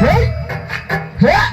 Hey! Hey!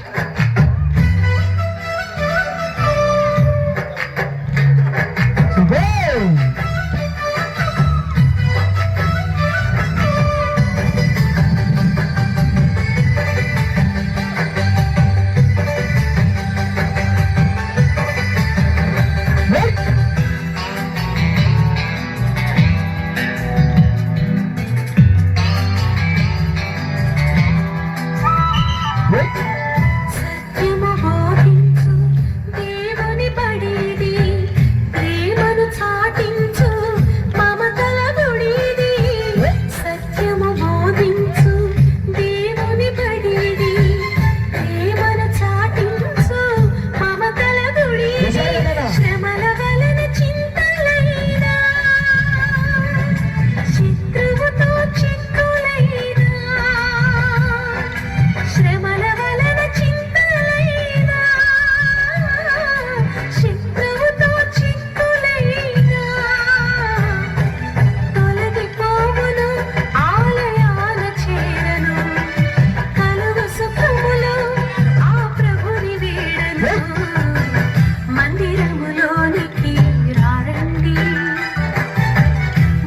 మందిరములోనికి రారండి.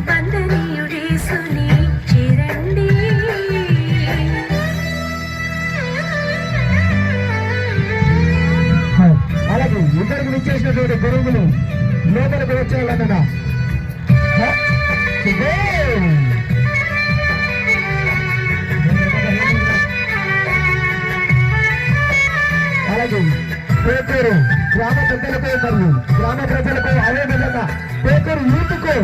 బంధనీయుడేసుని చేరండి. అలాగే ఇద్దరికి విచ్చేసినటువంటి గురువులు లోపలికి వచ్చేయాలన్నా అలాగే పేకూరు గ్రామ పెద్దలకు మరియు గ్రామ ప్రజలకు అదేవిధంగా పేకూరు యూత్కు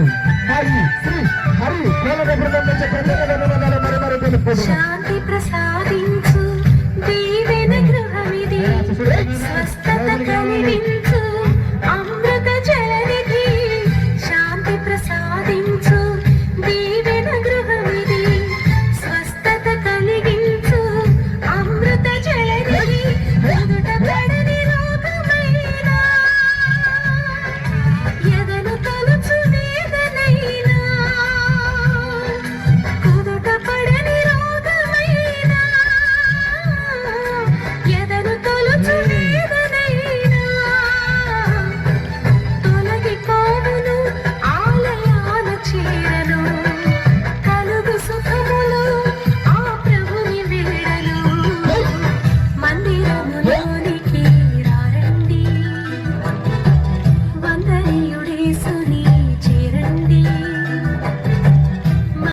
మరియు శ్రీ హరి కోలక బృందం నుంచి ప్రత్యేక ధన్యవాదాలు మరి మరి తెలుపుతున్నాను